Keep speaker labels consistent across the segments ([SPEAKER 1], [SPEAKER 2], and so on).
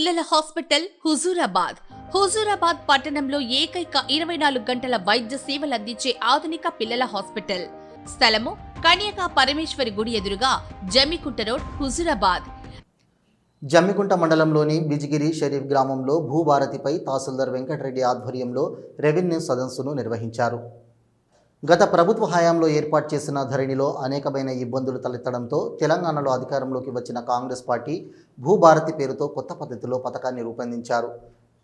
[SPEAKER 1] పిల్లల హాస్పిటల్ హుజూరాబాద్. హుజూరాబాద్ పట్టణంలో ఏకైక ఇరవై నాలుగు గంటల వైద్య సేవలు అందించే ఆధునిక పిల్లల హాస్పిటల్. స్థలము కన్యకా పరమేశ్వరి గుడి ఎదురుగా జమ్మికుంట రోడ్ హుజూరాబాద్.
[SPEAKER 2] జమ్మికుంట మండలంలోని బిజిగిరి షరీఫ్ గ్రామంలో భూభారతిపై తహసీల్దార్ వెంకటరెడ్డి ఆధ్వర్యంలో రెవెన్యూ సదస్సును నిర్వహించారు. గత ప్రభుత్వ హయాంలో ఏర్పాటు చేసిన ధరణిలో అనేకమైన ఇబ్బందులు తలెత్తడంతో తెలంగాణలో అధికారంలోకి వచ్చిన కాంగ్రెస్ పార్టీ భూభారతి పేరుతో కొత్త పద్ధతిలో పథకాన్ని రూపొందించారు.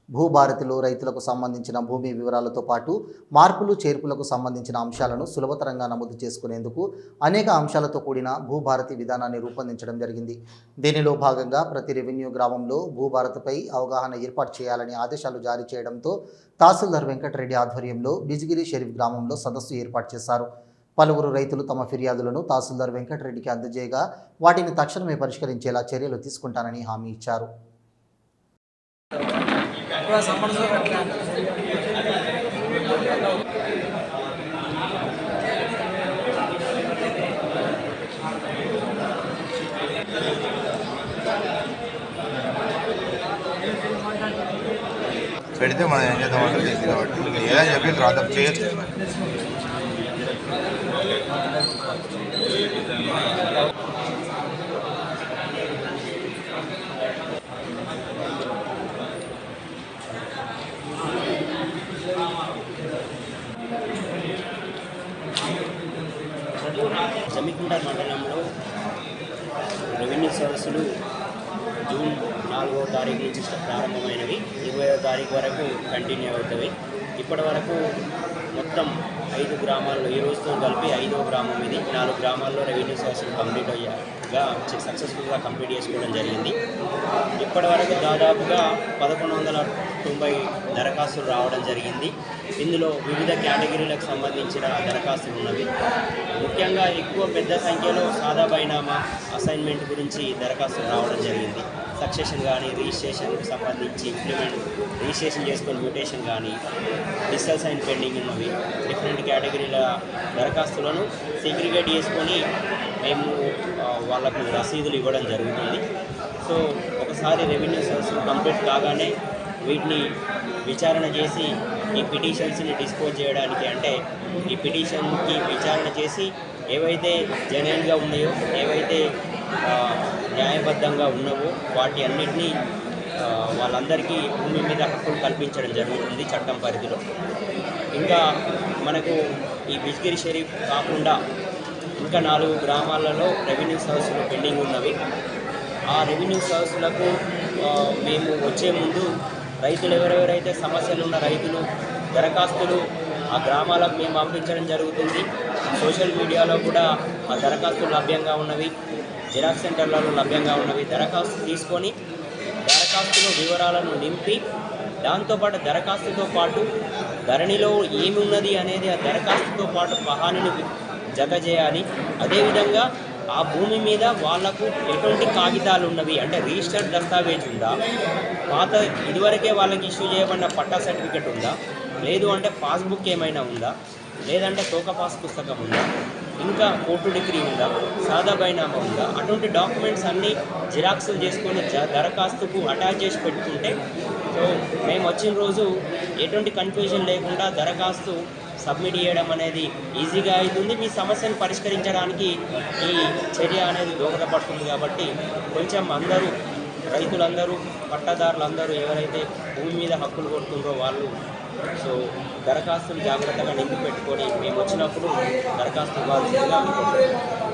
[SPEAKER 2] భూభారతిలో రైతులకు సంబంధించిన భూమి వివరాలతో పాటు మార్పులు చేర్పులకు సంబంధించిన అంశాలను సులభతరంగా నమోదు చేసుకునేందుకు అనేక అంశాలతో కూడిన భూభారతి విధానాన్ని రూపొందించడం జరిగింది. దీనిలో భాగంగా ప్రతి రెవెన్యూ గ్రామంలో భూభారతిపై అవగాహన ఏర్పాటు చేయాలని ఆదేశాలు జారీ చేయడంతో తహసీల్దార్ వెంకటరెడ్డి ఆధ్వర్యంలో బిజిగిరి షరీఫ్ గ్రామంలో సదస్సు ఏర్పాటు చేశారు. పలువురు రైతులు తమ ఫిర్యాదులను తహసీల్దార్ వెంకటరెడ్డికి అందజేయగా వాటిని తక్షణమే పరిష్కరించేలా చర్యలు తీసుకుంటానని హామీ ఇచ్చారు.
[SPEAKER 3] पूरा सामान से रखना
[SPEAKER 4] పెడితే మనం ఏం చేద్దామంటే తెలిసి కాబట్టి ఏదని చెప్పి తర్వాత చేయొచ్చు
[SPEAKER 5] జమ్మికుంట మండలంలో రెవెన్యూ సర్వీసులు జూన్ నాలుగవ తారీఖు నుంచి ప్రారంభమైనవి. ఇరవయో తారీఖు వరకు కంటిన్యూ అవుతాయి. ఇప్పటి వరకు మొత్తం ఐదు గ్రామాల్లో ఈ రోజుతో కలిపి ఐదో గ్రామం ఇది. నాలుగు గ్రామాల్లో రెవెన్యూ సర్వీసులు కంప్లీట్ గా సక్సెస్ఫుల్గా కంప్లీట్ చేసుకోవడం జరిగింది. ఇప్పటివరకు దాదాపుగా పదకొండు వందల తొంభై దరఖాస్తులు రావడం జరిగింది. ఇందులో వివిధ కేటగిరీలకు సంబంధించిన దరఖాస్తులు ఉన్నవి. ముఖ్యంగా ఎక్కువ పెద్ద సంఖ్యలో సాదా బైనామా అసైన్మెంట్ గురించి దరఖాస్తులు రావడం జరిగింది. సక్సెషన్ కానీ రిజిస్ట్రేషన్కి సంబంధించి ఇంప్లిమెంట్ రిజిస్ట్రేషన్ చేసుకొని మ్యూటేషన్ కానీ డిజిటల్ సైన్ పెండింగ్ ఉన్నవి. డిఫరెంట్ కేటగిరీల దరఖాస్తులను సెగ్రిగేట్ చేసుకొని మేము వాళ్ళకు రసీదులు ఇవ్వడం జరుగుతుంది. సో ఒకసారి రెవెన్యూ సర్వీస్ కంప్లీట్ కాగానే వీటిని విచారణ చేసి ఈ పిటిషన్స్ని డిస్పోజ్ చేయడానికి అంటే ఈ పిటిషన్కి విచారణ చేసి ఏవైతే జెన్యున్గా ఉన్నాయో ఏవైతే న్యాయబద్ధంగా ఉన్నావో వాటి అన్నిటినీ వాళ్ళందరికీ భూమి మీద హక్కులు కల్పించడం జరుగుతుంది చట్టం పరిధిలో. ఇంకా మనకు ఈ బిజ్గిరి షరీఫ్ కాకుండా ఇంకా నాలుగు గ్రామాలలో రెవెన్యూ సర్వీసులు పెండింగ్ ఉన్నవి. ఆ రెవెన్యూ సర్వీసులకు మేము వచ్చే ముందు రైతులు ఎవరెవరైతే సమస్యలు ఉన్న రైతులు దరఖాస్తులు ఆ గ్రామాలకు మేము పంపించడం జరుగుతుంది. సోషల్ మీడియాలో కూడా ఆ దరఖాస్తులు లభ్యంగా ఉన్నవి. జిరాక్స్ సెంటర్లలో లభ్యంగా ఉన్నవి. దరఖాస్తు తీసుకొని దరఖాస్తులో వివరాలను నింపి దాంతోపాటు దరఖాస్తుతో పాటు ధరణిలో ఏమి ఉన్నది అనేది ఆ దరఖాస్తుతో పాటు పహానిని జత చేయాలి అదేవిధంగా ఆ భూమి మీద వాళ్ళకు ఎటువంటి కాగితాలు ఉన్నవి అంటే రిజిస్టర్డ్ దస్తావేజ్ ఉందా? పాత ఇదివరకే వాళ్ళకి ఇష్యూ చేయబడిన పట్టా సర్టిఫికెట్ ఉందా? లేదు అంటే పాస్బుక్ ఏమైనా ఉందా? లేదంటే తోక పాస్ పుస్తకం ఉందా? ఇంకా కోర్టు డిగ్రీ ఉందా? సాదా బైనామా ఉందా? అటువంటి డాక్యుమెంట్స్ అన్నీ జిరాక్సులు చేసుకొని జ- దరఖాస్తుకు అటాచ్ చేసి పెట్టుకుంటే సో మేము వచ్చిన రోజు ఎటువంటి కన్ఫ్యూజన్ లేకుండా దరఖాస్తు సబ్మిట్ చేయడం అనేది ఈజీగా అవుతుంది. మీ సమస్యను పరిష్కరించడానికి ఈ చర్య అనేది దోహదపడుతుంది కాబట్టి కొంచెం అందరూ రైతులందరూ పట్టదారులందరూ ఎవరైతే భూమి మీద హక్కులు కొడుతుందో వాళ్ళు సో దరఖాస్తులు జాగ్రత్తగా నింపి పెట్టుకొని మేము వచ్చినప్పుడు దరఖాస్తు ఇవ్వాల్సిందిగా అనుకుంటున్నాం.